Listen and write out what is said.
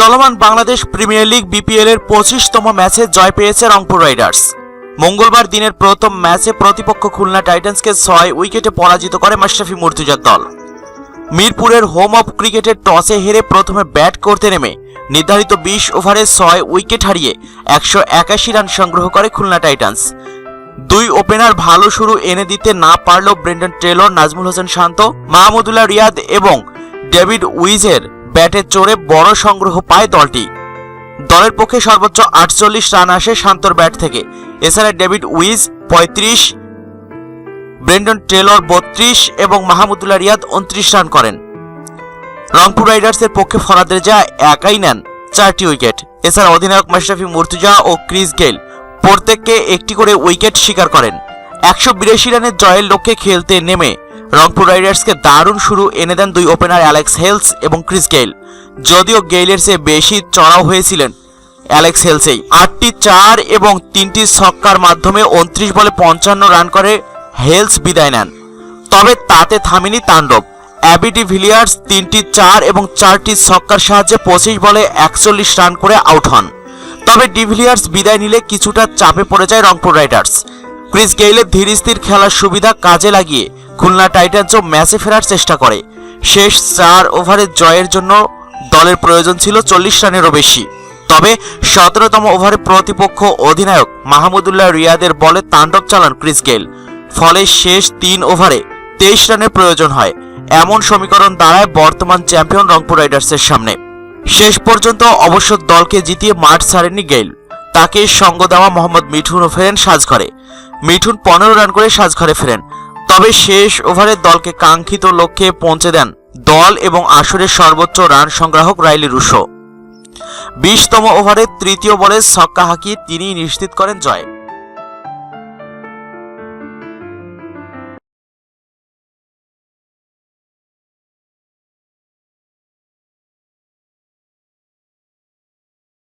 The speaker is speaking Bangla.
চলমান বাংলাদেশ প্রিমিয়ার লিগ বিপিএল এর পঁচিশতম ম্যাচে জয় পেয়েছে রংপুর রাইডার্স। মঙ্গলবার দিনের প্রথম ম্যাচে প্রতিপক্ষ খুলনা টাইটান্সকে ছয় উইকেটে পরাজিত করে মাশরাফি মুর্তুজার দল। মিরপুরের হোম অফ ক্রিকেটের টসে হেরে প্রথমে ব্যাট করতে নেমে নির্ধারিত বিশ ওভারে ছয় উইকেট হারিয়ে একশো একাশি রান সংগ্রহ করে খুলনা টাইটান্স। দুই ওপেনার ভালো শুরু এনে দিতে না পারলেও ব্রেন্ডন টেলর, নাজমুল হোসেন শান্ত, মাহমুদুল্লাহ রিয়াদ এবং ডেভিড উইজের ব্যাটে চড়ে বড় সংগ্রহ পায় দলটি। দলের পক্ষে সর্বোচ্চ আটচল্লিশ রান আসে শান্তর ব্যাট থেকে। এছাড়া ডেভিড উইজ পঁয়ত্রিশ, ব্রেন্ডন টেলর বত্রিশ এবং মাহমুদুল্লাহ রিয়াদ উনত্রিশ রান করেন। রংপুর রাইডার্সের পক্ষে ফরাদ রেজা একাই নেন চারটি উইকেট। এছাড়া অধিনায়ক মাশরাফি মুর্তুজা ও ক্রিস গেল প্রত্যেককে একটি করে উইকেট শিকার করেন। একশো বিরাশি রানের জয়ের লক্ষ্যে খেলতে নেমে রংপুর রাইডার্সকে দারুণ শুরু এনে দেন দুই ওপেনার অ্যালেক্স হেলস এবং ক্রিস গেইল। যদিও গেইলের চেয়ে বেশি চড়াও হয়েছিলেন অ্যালেক্স হেলসেই। আটটি চার এবং তিনটি ছক্কার মাধ্যমে উনত্রিশ বলে পঞ্চান্ন রান করে হেলস বিদায় নেন। তবে তাতে থামেনি তাণ্ডব। অ্যাবিডি ভিলিয়ার্স তিনটি চার এবং চারটি ছক্কার সাহায্যে পঁচিশ বলে একচল্লিশ রান করে আউট হন। তবে ডিভিলিয়ার্স বিদায় নিলে কিছুটা চাপে পড়ে যায় রংপুর রাইডার্স। ক্রিস গেইলের ধীর স্থির খেলার সুবিধা কাজে লাগিয়ে খুলনা টাইটান্সও ম্যাচে ফেরার চেষ্টা করে। শেষ চার ওভারে জয়ের জন্য দলের প্রয়োজন ছিল চল্লিশ রানেরও বেশি। তবে সতেরোতম ওভারে প্রতিপক্ষ অধিনায়ক মাহমুদুল্লাহ রিয়াদের বলে তাণ্ডব চালান ক্রিস গেইল। ফলে শেষ তিন ওভারে তেইশ রানের প্রয়োজন হয়। এমন সমীকরণ দাঁড়ায় বর্তমান চ্যাম্পিয়ন রংপুর রাইডার্সের সামনে। শেষ পর্যন্ত অবশ্য দলকে জিতিয়ে মাঠ ছাড়েননি গেইল। তাকে সঙ্গ দেওয়া মোহাম্মদ মিঠুন ফেরেন সাজঘরে। মিঠুন পনেরো রান করে সাজঘরে ফেরেন। তবে শেষ ওভারে দলকে কাঙ্ক্ষিত লক্ষ্যে পৌঁছে দেন দল এবং আসরের সর্বোচ্চ রান সংগ্রাহক রাইলি রুশো। বিশতম ওভারে তৃতীয় বলে ছক্কা হাঁকিয়ে তিনি নিশ্চিত করেন জয়।